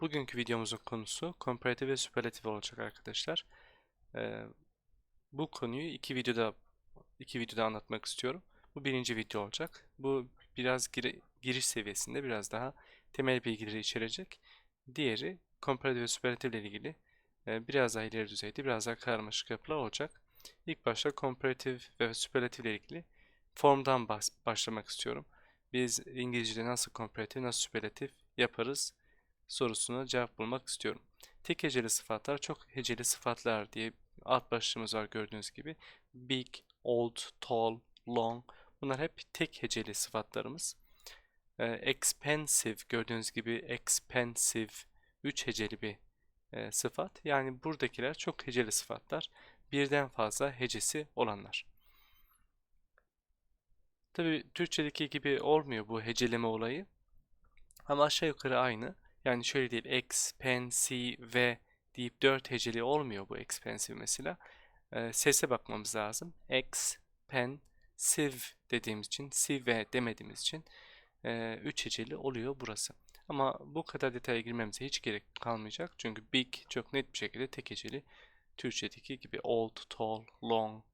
Bugünkü videomuzun konusu komparatif ve süperlatif olacak arkadaşlar. Ee, bu konuyu iki videoda iki videoda anlatmak istiyorum. Bu birinci video olacak. Bu biraz giri- giriş seviyesinde biraz daha temel bilgileri içerecek. Diğeri komparatif ve süperlatif ile ilgili e, biraz daha ileri düzeyde, biraz daha karmaşık yapılar olacak. İlk başta komparatif ve süperlatif ile ilgili formdan başlamak istiyorum. Biz İngilizce'de nasıl komparatif, nasıl süperlatif yaparız sorusuna cevap bulmak istiyorum. Tek heceli sıfatlar çok heceli sıfatlar diye alt başlığımız var gördüğünüz gibi. Big, old, tall, long bunlar hep tek heceli sıfatlarımız. Ee, expensive gördüğünüz gibi expensive 3 heceli bir e, sıfat. Yani buradakiler çok heceli sıfatlar. Birden fazla hecesi olanlar. Tabi Türkçedeki gibi olmuyor bu heceleme olayı. Ama aşağı yukarı aynı. Yani şöyle değil expensive deyip 4 heceli olmuyor bu expensive mesela. Ee, sese bakmamız lazım. Expensive dediğimiz için, sive demediğimiz için 3 heceli oluyor burası. Ama bu kadar detaya girmemize hiç gerek kalmayacak. Çünkü big çok net bir şekilde tek heceli. Türkçedeki gibi old, tall, long.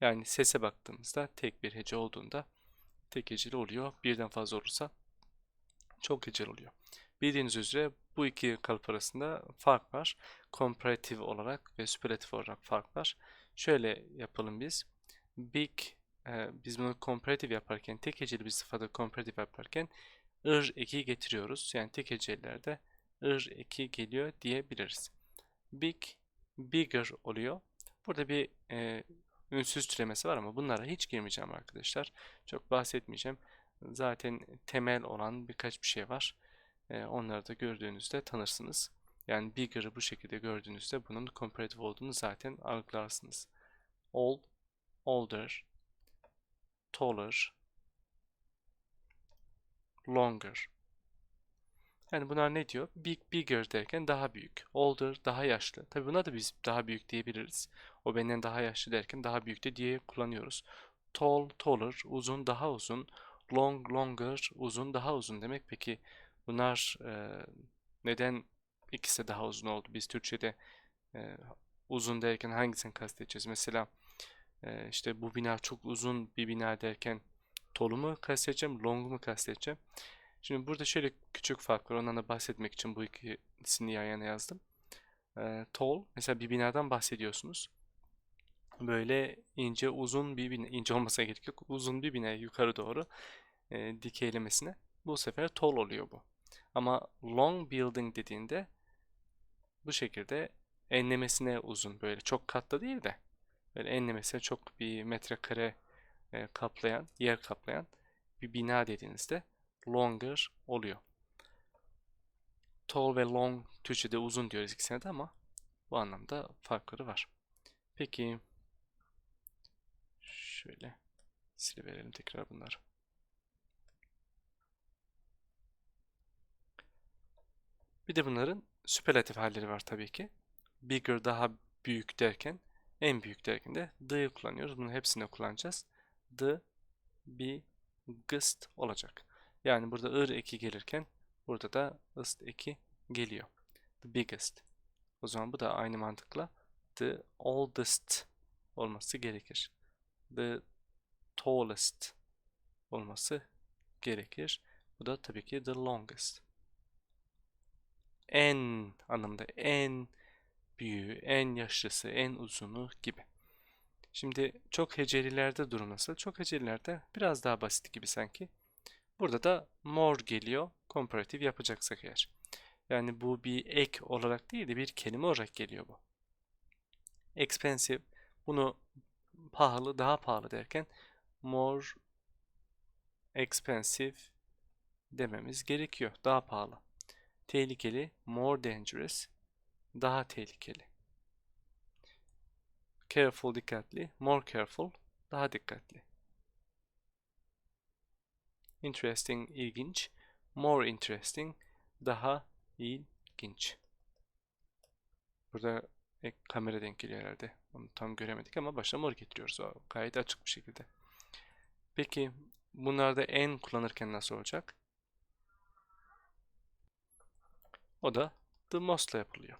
Yani sese baktığımızda tek bir hece olduğunda tek heceli oluyor. Birden fazla olursa çok heceli oluyor. Bildiğiniz üzere bu iki kalıp arasında fark var. Komparatif olarak ve süperlatif olarak fark var. Şöyle yapalım biz. Big, e, biz bunu komparatif yaparken, tek heceli bir sıfatı komparatif yaparken ır eki getiriyoruz. Yani tek hecelilerde ır eki geliyor diyebiliriz. Big, bigger oluyor. Burada bir e, ünsüz türemesi var ama bunlara hiç girmeyeceğim arkadaşlar. Çok bahsetmeyeceğim. Zaten temel olan birkaç bir şey var. E, onları da gördüğünüzde tanırsınız. Yani bigger'ı bu şekilde gördüğünüzde bunun komparatif olduğunu zaten algılarsınız. Old, older, taller, longer. Yani bunlar ne diyor? Big, bigger derken daha büyük. Older, daha yaşlı. Tabi buna da biz daha büyük diyebiliriz. O benden daha yaşlı derken daha büyük de diye kullanıyoruz. Tall, taller, uzun, daha uzun. Long, longer, uzun, daha uzun demek. Peki bunlar e, neden ikisi daha uzun oldu? Biz Türkçe'de e, uzun derken hangisini kasteteceğiz? Mesela e, işte bu bina çok uzun bir bina derken tall'u mu kastedeceğim, long'u mu kastedeceğim? Şimdi burada şöyle küçük fark var. Ondan da bahsetmek için bu ikisini yan yana yazdım. E, tall, mesela bir binadan bahsediyorsunuz. Böyle ince uzun bir bina, ince olmasa gerek yok. Uzun bir bina yukarı doğru e, dikeylemesine. Bu sefer tall oluyor bu. Ama long building dediğinde bu şekilde enlemesine uzun böyle çok katlı değil de böyle enlemesine çok bir metrekare e, kaplayan, yer kaplayan bir bina dediğinizde longer oluyor. Tall ve long Türkçe'de uzun diyoruz ikisine de ama bu anlamda farkları var. Peki şöyle siliverelim tekrar bunları. Bir de bunların süperlatif halleri var tabii ki. Bigger daha büyük derken en büyük derken de the'yı kullanıyoruz. Bunun hepsini kullanacağız. The biggest olacak. Yani burada ır eki gelirken burada da ist eki geliyor. The biggest. O zaman bu da aynı mantıkla the oldest olması gerekir. The tallest olması gerekir. Bu da tabii ki the longest en anlamda en büyüğü, en yaşlısı, en uzunu gibi. Şimdi çok hecelilerde durum nasıl? Çok hecelilerde biraz daha basit gibi sanki. Burada da more geliyor komparatif yapacaksak eğer. Yani bu bir ek olarak değil de bir kelime olarak geliyor bu. Expensive bunu pahalı, daha pahalı derken more expensive dememiz gerekiyor. Daha pahalı tehlikeli, more dangerous, daha tehlikeli. Careful, dikkatli, more careful, daha dikkatli. Interesting, ilginç, more interesting, daha ilginç. Burada ek kamera denk geliyor herhalde. Onu tam göremedik ama başına mor getiriyoruz. O gayet açık bir şekilde. Peki bunlarda en kullanırken nasıl olacak? O da the most'la yapılıyor.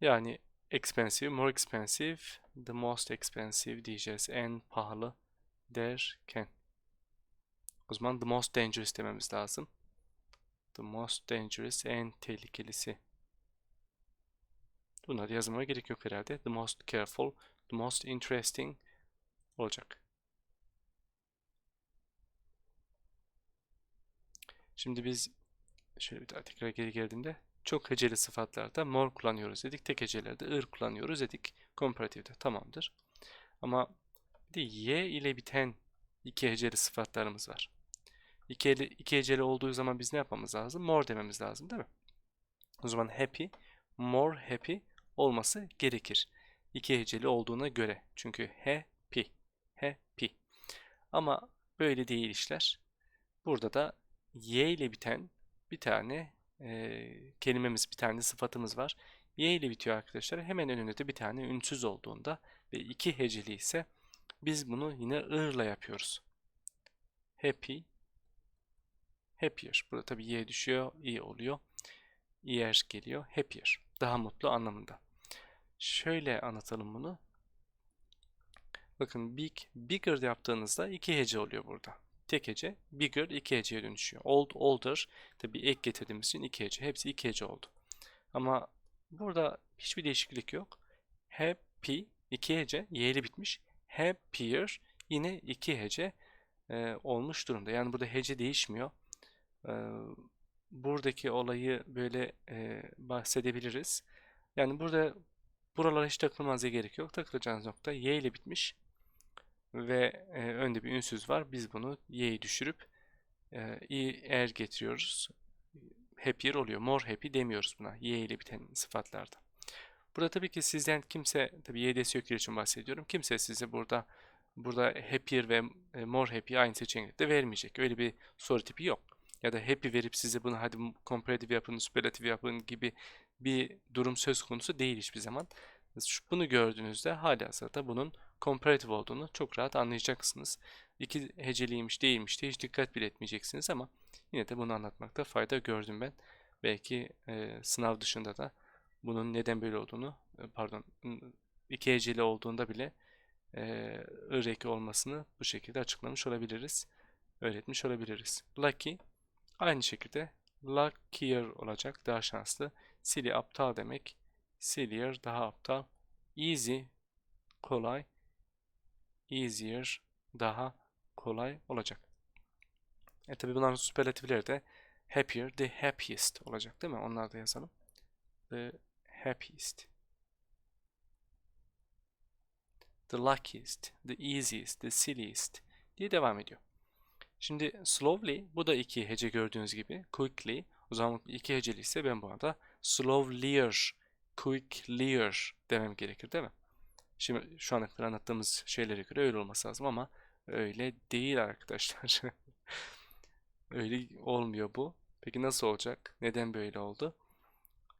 Yani expensive, more expensive, the most expensive diyeceğiz. En pahalı derken. O zaman the most dangerous dememiz lazım. The most dangerous, en tehlikelisi. Bunları yazmaya gerek yok herhalde. The most careful, the most interesting olacak. Şimdi biz şöyle bir daha tekrar geri geldiğimde çok heceli sıfatlarda more kullanıyoruz dedik. Tek hecelerde ır kullanıyoruz dedik. Komparatifde tamamdır. Ama de y ile biten iki heceli sıfatlarımız var. İki, heceli, iki heceli olduğu zaman biz ne yapmamız lazım? More dememiz lazım değil mi? O zaman happy, more happy olması gerekir. İki heceli olduğuna göre. Çünkü happy, happy. Ama böyle değil işler. Burada da y ile biten bir tane e, kelimemiz, bir tane sıfatımız var. Y ile bitiyor arkadaşlar. Hemen önünde de bir tane ünsüz olduğunda ve iki heceli ise biz bunu yine ırla yapıyoruz. Happy, happier. Burada tabii y düşüyor, i oluyor. er geliyor, happier. Daha mutlu anlamında. Şöyle anlatalım bunu. Bakın big, bigger yaptığınızda iki hece oluyor burada. Tek hece, bigger iki heceye dönüşüyor. Old, older, tabii ek getirdiğimiz için iki hece. Hepsi iki hece oldu. Ama burada hiçbir değişiklik yok. Happy, iki hece, y'li bitmiş. Happier, yine iki hece e, olmuş durumda. Yani burada hece değişmiyor. E, buradaki olayı böyle e, bahsedebiliriz. Yani burada buralara hiç takılmanıza gerek yok. Takılacağınız nokta y ile bitmiş ve e, önde bir ünsüz var. Biz bunu y'yi düşürüp e, i er getiriyoruz. Happier oluyor. More happy demiyoruz buna. Y ile biten sıfatlarda. Burada tabii ki sizden kimse, tabii y'de sökür için bahsediyorum. Kimse size burada burada happier ve e, more happy aynı seçenekte vermeyecek. Öyle bir soru tipi yok. Ya da happy verip size bunu hadi comparative yapın, superlative yapın gibi bir durum söz konusu değil hiçbir zaman. Bunu gördüğünüzde hali hazırda bunun comparative olduğunu çok rahat anlayacaksınız. İki heceliymiş değilmiş de hiç dikkat bile etmeyeceksiniz ama yine de bunu anlatmakta fayda gördüm ben. Belki e, sınav dışında da bunun neden böyle olduğunu, e, pardon, iki heceli olduğunda bile e, ır olmasını bu şekilde açıklamış olabiliriz. Öğretmiş olabiliriz. Lucky aynı şekilde luckier olacak, daha şanslı. Silly aptal demek. Sillier daha aptal. Easy kolay easier daha kolay olacak. E tabi bunların süperlatifleri de happier, the happiest olacak değil mi? Onları da yazalım. The happiest. The luckiest, the easiest, the silliest diye devam ediyor. Şimdi slowly, bu da iki hece gördüğünüz gibi. Quickly, o zaman iki heceli ise ben bu arada slowlier, quicklier demem gerekir değil mi? Şimdi şu ana kadar anlattığımız şeylere göre öyle olması lazım ama öyle değil arkadaşlar. öyle olmuyor bu. Peki nasıl olacak? Neden böyle oldu?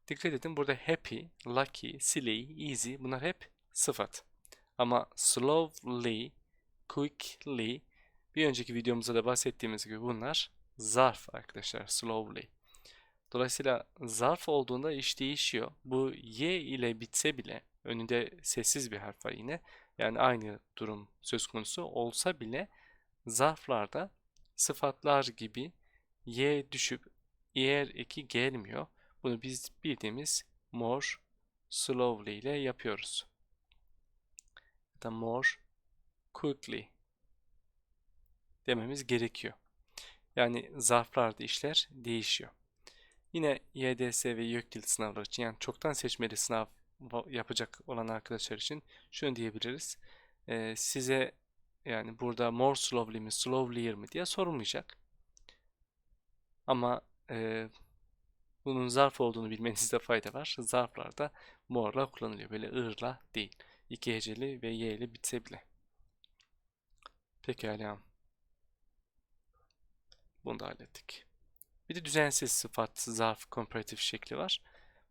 Dikkat edin burada happy, lucky, silly, easy bunlar hep sıfat. Ama slowly, quickly bir önceki videomuzda da bahsettiğimiz gibi bunlar zarf arkadaşlar. Slowly. Dolayısıyla zarf olduğunda iş değişiyor. Bu y ile bitse bile önünde sessiz bir harf var yine. Yani aynı durum söz konusu olsa bile zarflarda sıfatlar gibi y düşüp eğer eki gelmiyor. Bunu biz bildiğimiz more slowly ile yapıyoruz. Ya da more quickly dememiz gerekiyor. Yani zarflarda işler değişiyor. Yine YDS ve YÖKDİL sınavları için yani çoktan seçmeli sınav yapacak olan arkadaşlar için şunu diyebiliriz. Ee, size yani burada more slowly mi slowlier mi diye sorulmayacak. Ama e, bunun zarf olduğunu bilmenizde fayda var. Zarflarda more'la kullanılıyor. Böyle ır'la değil. İki heceli ve y ile bitse bile. Pekala. Bunu da hallettik. Bir de düzensiz sıfat zarf komparatif şekli var.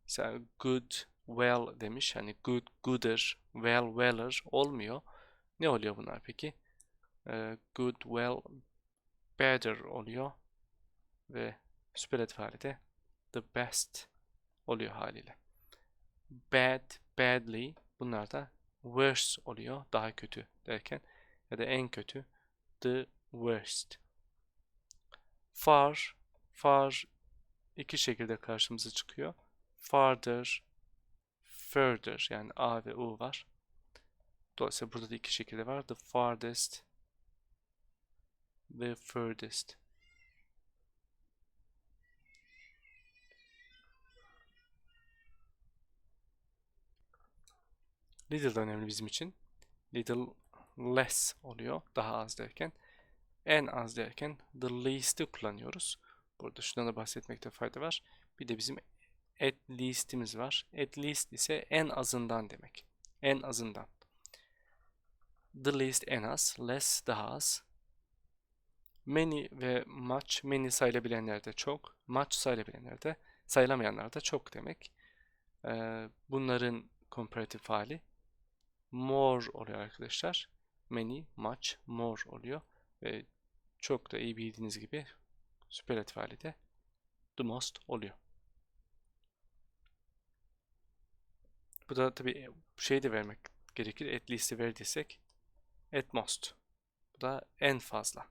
Mesela good, well demiş. Hani good, gooder, well, weller olmuyor. Ne oluyor bunlar peki? Ee, good, well, better oluyor. Ve süperlatif halde the best oluyor haliyle. Bad, badly bunlar da worse oluyor. Daha kötü derken ya da en kötü the worst. Far, far iki şekilde karşımıza çıkıyor. Farther, further yani A ve U var. Dolayısıyla burada da iki şekilde var. The farthest ve furthest. Little da önemli bizim için. Little less oluyor daha az derken. En az derken the least'i kullanıyoruz. Burada şundan da bahsetmekte fayda var. Bir de bizim at least'imiz var. At least ise en azından demek. En azından. The least en az, less daha az. Many ve much, many sayılabilenlerde çok, much sayılabilenlerde, sayılamayanlarda çok demek. Ee, bunların komparatif hali more oluyor arkadaşlar. Many, much, more oluyor. Ve çok da iyi bildiğiniz gibi süperlatif hali de the most oluyor. Bu da tabii şey de vermek gerekir. At least'i verdiysek at most. Bu da en fazla.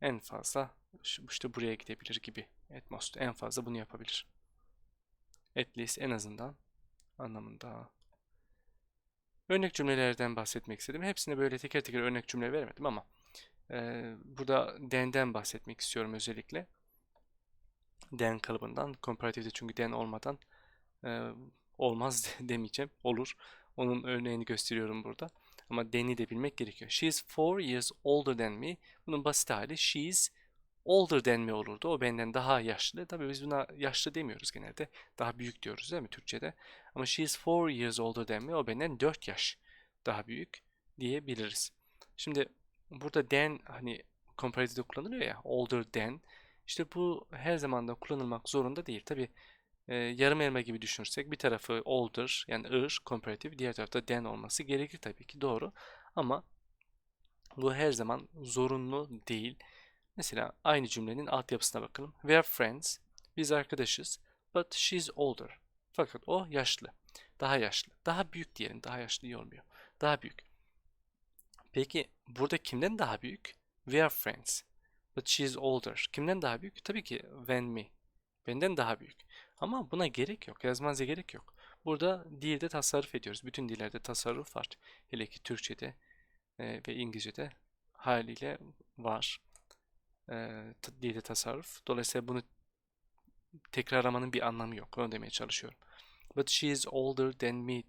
En fazla işte buraya gidebilir gibi. At most en fazla bunu yapabilir. At least en azından anlamında. Örnek cümlelerden bahsetmek istedim. Hepsine böyle teker teker örnek cümle vermedim ama e, burada den'den bahsetmek istiyorum özellikle. Den kalıbından. Komparatifde çünkü den olmadan e, olmaz demeyeceğim. Olur. Onun örneğini gösteriyorum burada. Ama den'i de bilmek gerekiyor. She is four years older than me. Bunun basit hali she is older than me olurdu. O benden daha yaşlı. Tabii biz buna yaşlı demiyoruz genelde. Daha büyük diyoruz değil mi Türkçe'de? Ama she is four years older than me. O benden 4 yaş daha büyük diyebiliriz. Şimdi burada than hani comparative'de kullanılıyor ya older than. İşte bu her zaman da kullanılmak zorunda değil. Tabii e, yarım elma gibi düşünürsek bir tarafı older yani ır comparative diğer tarafta than olması gerekir tabii ki doğru. Ama bu her zaman zorunlu değil. Mesela aynı cümlenin altyapısına bakalım. We are friends. Biz arkadaşız. But she's older. Fakat o yaşlı. Daha yaşlı. Daha büyük diyelim. Daha yaşlı iyi olmuyor. Daha büyük. Peki burada kimden daha büyük? We are friends. But she's older. Kimden daha büyük? Tabii ki than me. Benden daha büyük. Ama buna gerek yok. Yazmanıza gerek yok. Burada dilde tasarruf ediyoruz. Bütün dillerde tasarruf var. Hele ki Türkçe'de e, ve İngilizce'de haliyle var. E, dilde tasarruf. Dolayısıyla bunu tekrarlamanın bir anlamı yok. Onu demeye çalışıyorum. But she is older than me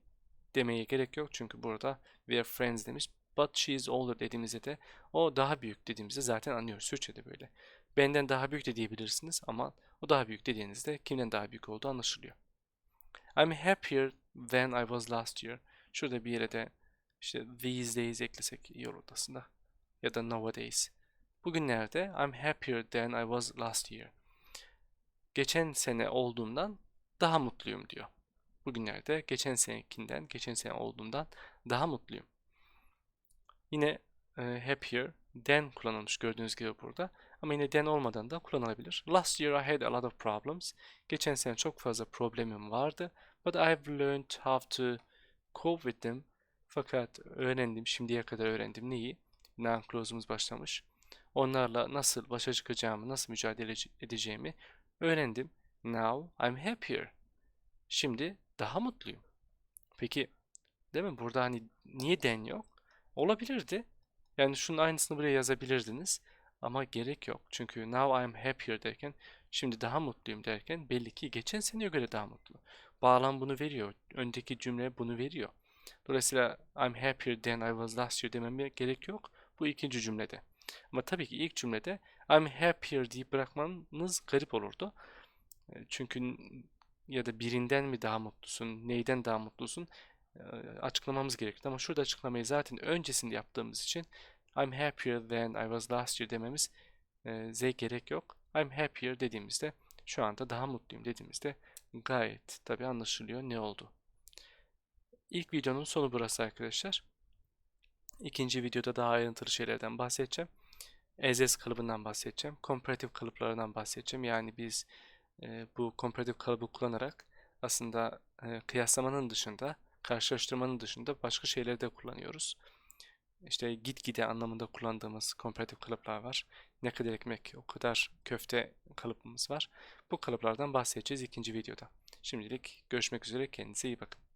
demeye gerek yok. Çünkü burada we are friends demiş. But she is older dediğimizde de o daha büyük dediğimizde zaten anlıyoruz. Türkçe'de böyle. Benden daha büyük de diyebilirsiniz ama o daha büyük dediğinizde kimden daha büyük olduğu anlaşılıyor. I'm happier than I was last year. Şurada bir yere de işte these days eklesek iyi olur aslında. Ya da nowadays. Bugünlerde I'm happier than I was last year. Geçen sene olduğumdan daha mutluyum diyor. Bugünlerde geçen senekinden, geçen sene olduğundan daha mutluyum. Yine e, happier than kullanılmış gördüğünüz gibi burada. Ama than olmadan da kullanılabilir. Last year I had a lot of problems. Geçen sene çok fazla problemim vardı. But I've learned how to cope with them. Fakat öğrendim, şimdiye kadar öğrendim neyi? Noun clause'umuz başlamış. Onlarla nasıl başa çıkacağımı, nasıl mücadele edeceğimi öğrendim. Now I'm happier. Şimdi daha mutluyum. Peki değil mi? Burada hani niye den yok? Olabilirdi. Yani şunun aynısını buraya yazabilirdiniz. Ama gerek yok. Çünkü now I'm happier derken şimdi daha mutluyum derken belli ki geçen seneye göre daha mutlu. Bağlam bunu veriyor. Öndeki cümle bunu veriyor. Dolayısıyla I'm happier than I was last year dememe gerek yok. Bu ikinci cümlede. Ama tabii ki ilk cümlede I'm happier deyip bırakmanız garip olurdu. Çünkü ya da birinden mi daha mutlusun, neyden daha mutlusun açıklamamız gerekti. Ama şurada açıklamayı zaten öncesinde yaptığımız için I'm happier than I was last year dememiz e, gerek yok. I'm happier dediğimizde şu anda daha mutluyum dediğimizde gayet tabi anlaşılıyor ne oldu. İlk videonun sonu burası arkadaşlar. İkinci videoda daha ayrıntılı şeylerden bahsedeceğim. EZS kalıbından bahsedeceğim. Komparatif kalıplarından bahsedeceğim. Yani biz e, bu komparatif kalıbı kullanarak aslında e, kıyaslamanın dışında, karşılaştırmanın dışında başka şeyleri de kullanıyoruz. İşte gitgide anlamında kullandığımız komparatif kalıplar var. Ne kadar ekmek, o kadar köfte kalıbımız var. Bu kalıplardan bahsedeceğiz ikinci videoda. Şimdilik görüşmek üzere, kendinize iyi bakın.